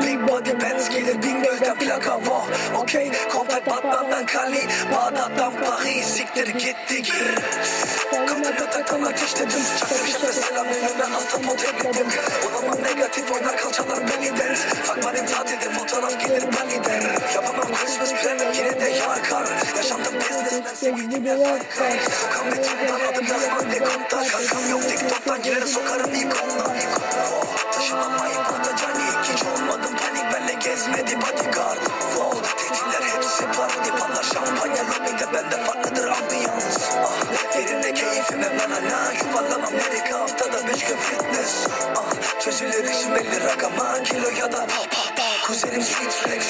Big body Benz gelir Bingöl'den plaka. Wow Okey kontak Batman'dan Kali Bağdat'tan Paris Siktir gitti gir. Kafaya takan ateşledim Çaktım şefe selam önüme altımot ekledim Olamam negatif oynar kalçalar beliden Fuck benim tatilde fotoğraf gelir Bali'den Yapamam Christmas plan yine de yağar kar Yaşandım business Sevgili bir dakika. Sokağım metrodan adım yazmam ne Kankam yok TikTok'tan girer sokarım ilk Ah, çözülür işim belli rakama Kilo ya da pa pa pa. Kuzenim street flex.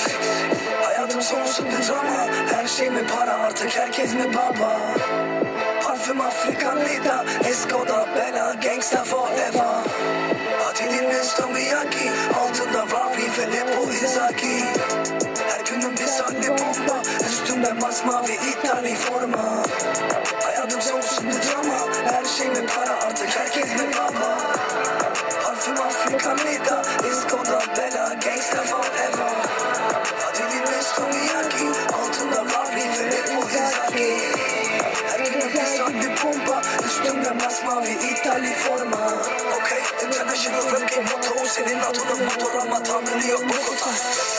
Hayatım sonsuz bir drama. Her şey mi para? Artık herkes mi baba? Parfüm Afrikan Lida. Escoda Bella Gangsta forever. Atilliniz Tomiyaki Altında Ravi Filippo Inzaghi. Her günüm bir sahne bomba. Üstümde masmavi İtali forma Masmavi İtali forma. Okey rap game motto Senin adının motor ama tahammülü yok Bogota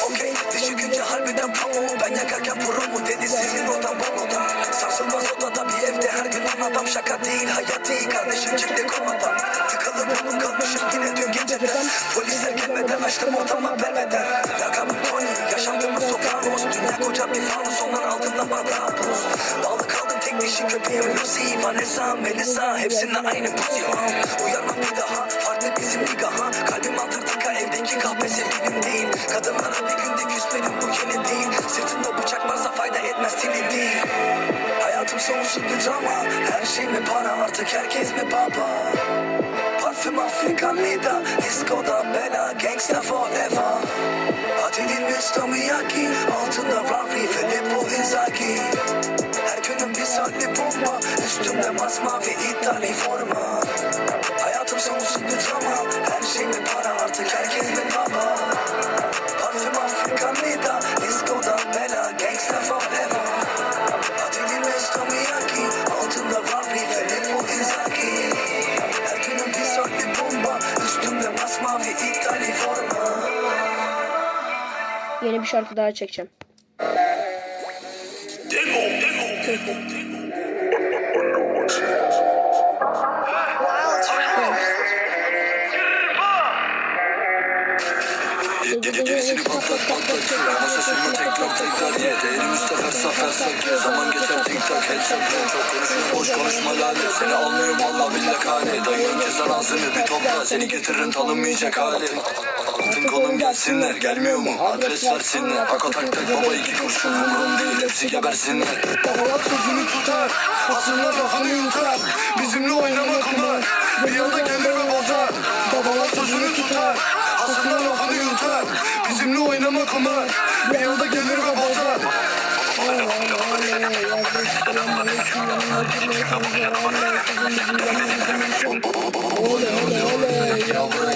Okey çıkınca harbiden pamuğu Ben yakarken promu dedi sizin oradan Bogota Sarsılmaz odada bir evde her gün on adam Şaka değil hayat değil kardeşim çıktı komadan Tıkalı bulup kalmışım yine dün geceden Polisler gelmeden açtım odama belveder Lakamı Tony yaşamdığımız sopranos Dünya koca bir fanus onlar altında bardağı dişi köpeğim Lucy, Vanessa, Melissa Hepsinde aynı pozisyon Uyanmam bir daha farklı bizim nigaha. Kalbim Antarktika evdeki kahvesi benim değil. Kadınlara bir günde küsmedim bu yeni değil. Sırtımda bıçak varsa fayda etmez tili değil. Hayatım sonsuz bir drama. Her şey mi para? Artık herkes mi baba? Parfüm Afrikan Lida Escoda Bella Gangsta forever. Atilliniz Tomiyaki Altında Ravi Filippo Inzaghi bir bomba Üstümde masmavi İtali forma. Hayatım sonsuz bir drama Her şey mi para artık herkes mi baba. Parfüm Afrikan Lida Escoda Bella Gangsta forever. Atilliniz Tomiyaki Altında Ravi Filippo Inzaghi. Her günüm bir saatli bomba Üstümde masmavi İtali forma. Yeni bir şarkı daha çekeceğim. Geri gerisini patlat patlat. Ama şaşırma tekrar tekrar ye Değerim fersa fersa ye Zaman geçer tik tak headshot Çok konuşma boş konuşma lanet Seni almıyorum valla billah kane Dayı önce sen ağzını bir topla Seni getiririm tanınmayacak hale. Altın kolum gelsinler gelmiyor mu? Adres versinler. Ako tak tak baba iki kurşun umrum değil Hepsi gebersinler. Babalar sözünü tutar Asırlar lafını yutar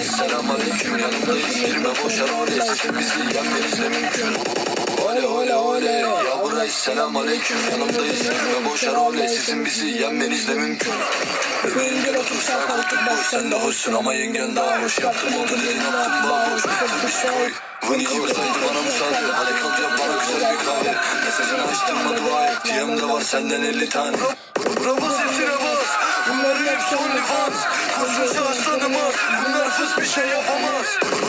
selam aleyküm yanımdayız girme boşa role Sizin bizi yenmeniz de mümkün Ole ole ole Ya burayı selam aleyküm yanımdayız girme boşa role Sizin bizi yenmeniz mümkün Bebeğim gel otur sağ koltuk boş Sen de hoşsun ama yengen daha hoş Yaptım oldu dedin yaptım bağ boş şey koy Vın kıvırsaydı bana müsaade kahve Mesajını açtırma dua DM'de var senden 50 tane Bravo sesine bas Bunların hepsi OnlyFans Koşuşa aslanımız Bunlar fıs bir şey yapamaz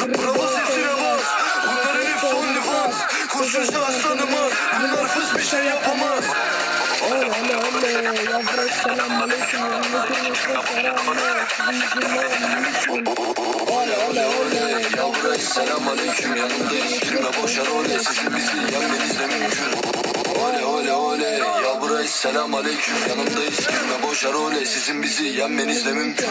Bravo sesine bas Bunların hepsi OnlyFans Koşuşa aslanımız Bunlar fıs bir şey yapamaz ole ole yavrum selam aleyküm Ole ole ole Ya burayı selam aleyküm yanındayız Girme boşa role sizin bizi yenmeniz de mümkün Ole acele Ya burayı selam aleyküm Yanımdayız. Gülme boş arole Sizin bizi yenmeniz de mümkün.